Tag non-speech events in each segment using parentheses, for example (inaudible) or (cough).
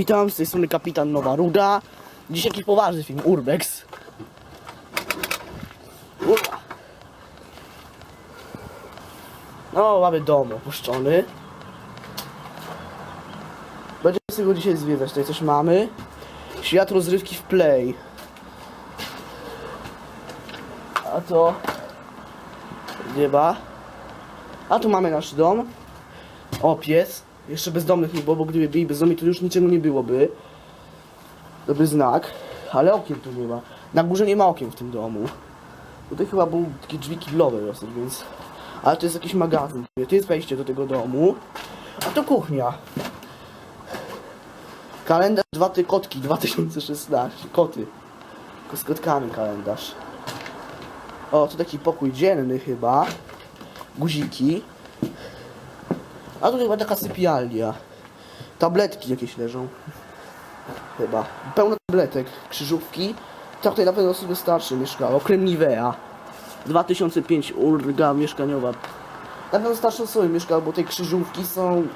Witam, z tej strony kapitan Nowa Ruda. Dziś jakiś poważny film, Urbex. No, mamy dom opuszczony. Będziemy sobie go dzisiaj zwiedzać. Tutaj coś mamy. Świat rozrywki w play. A to... Nieba. A tu mamy nasz dom. O, pies. Jeszcze bezdomnych nie było, bo gdyby byli bezdomni, to już niczego nie byłoby. Dobry znak. Ale okien tu nie ma. Na górze nie ma okien w tym domu. Tutaj chyba był takie drzwi kiblowe więc... Ale to jest jakiś magazyn. To jest wejście do tego domu. A to kuchnia. Kalendarz dwa ty kotki (laughs) 2016. Koty. Z kotkami kalendarz. O, to taki pokój dzienny chyba. Guziki. A tutaj chyba taka sypialnia. Tabletki jakieś leżą. Chyba. Pełno tabletek. Krzyżówki. Tak tutaj na pewno osoby starsze mieszkało. Krem Nivea. 2005 ulga mieszkaniowa. Na pewno starsze osoby mieszkały, bo te krzyżówki są...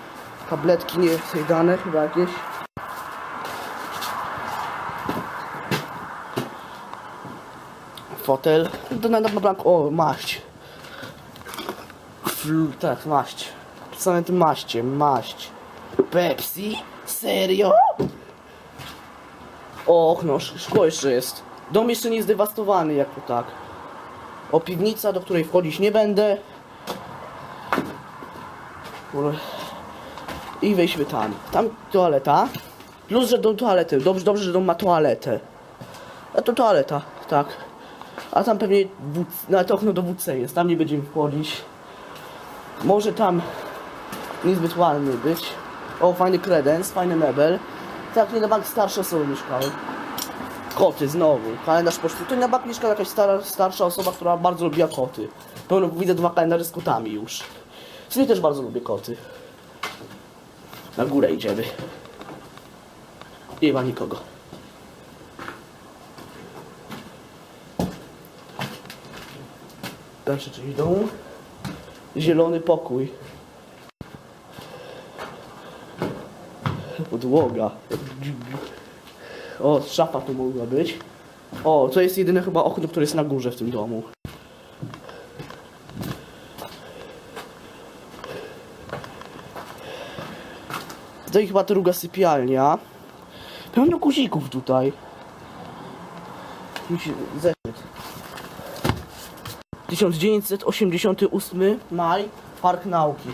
Tabletki nie dane chyba jakieś. Fotel. To na, na. O, maść. Fl, tak, maść. Same tym maście, maść. Pepsi? Serio? O, okno, sz- szkło jeszcze jest. Dom jeszcze nie jest dewastowany, jak to tak. O, piwnica, do której wchodzić nie będę. I wejdźmy tam. Tam toaleta. Plus, że do toalety. Dobrze, dobrze, że dom ma toaletę. A to toaleta, tak. A tam pewnie WC, nawet okno do WC jest. Tam nie będziemy wchodzić. Może tam niezbyt ładny być. O, fajny kredens, fajny mebel. Tak, nie na bank starsze osoby mieszkały. Koty znowu. Kalendarz poczty. Tutaj na bank mieszka jakaś stara, starsza osoba, która bardzo lubiła koty. Pełno widzę dwa kalendarze z kotami już. Sumie też bardzo lubię koty. Na górę idziemy. Nie ma nikogo. Dalsze czy idą? Zielony pokój. Podłoga. O, szafa tu mogła być. O, to jest jedyne chyba okno, które jest na górze w tym domu. Tutaj chyba druga sypialnia. Pełno guzików tutaj. Zeszedł. 1988 maj, Park Nauki.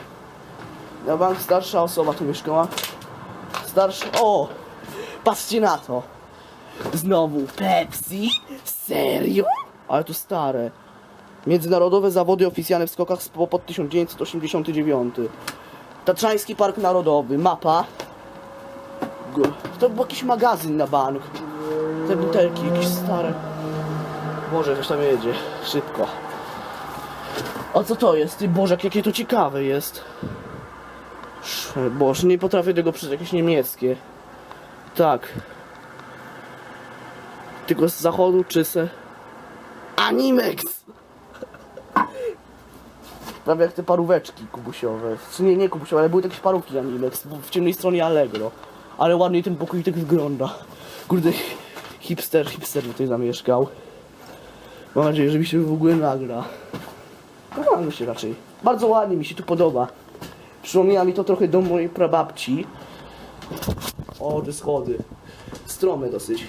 Na bank starsza osoba tu mieszkała. Starsza. O! Patrzcie na to! Znowu Pepsi? Serio? Ale to stare. Międzynarodowe zawody oficjalne w skokach pod 1989. Tatrzański Park Narodowy, mapa. To był jakiś magazyn na bank. Te butelki jakieś stare. Boże, coś tam jedzie. Szybko. A co to jest? Ty Boże, jakie to ciekawe jest. Sz- Boże, nie potrafię tego przeczytać, jakieś niemieckie. Tak. Tylko z zachodu czy se... Animex! Prawie jak te paróweczki kubusiowe. Czy nie, nie kubusiowe, ale były jakieś parówki Animex w, w ciemnej stronie Allegro. Ale ładnie ten pokój tak wygląda. Kurde, hipster, hipster tutaj zamieszkał. Mam nadzieję, że mi się w ogóle nagra. Mi się raczej. Bardzo ładnie mi się tu podoba. Przypomina mi to trochę dom mojej prababci. O, te schody. Strome dosyć.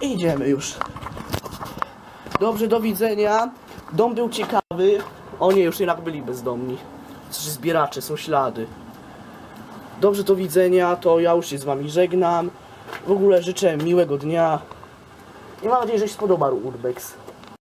Idziemy już. Dobrze, do widzenia. Dom był ciekawy. O nie, już jednak byli bezdomni. Znaczy zbieracze, są ślady. Dobrze, do widzenia. To ja już się z wami żegnam. W ogóle życzę miłego dnia. I mam nadzieję, że się spodobał Urbex.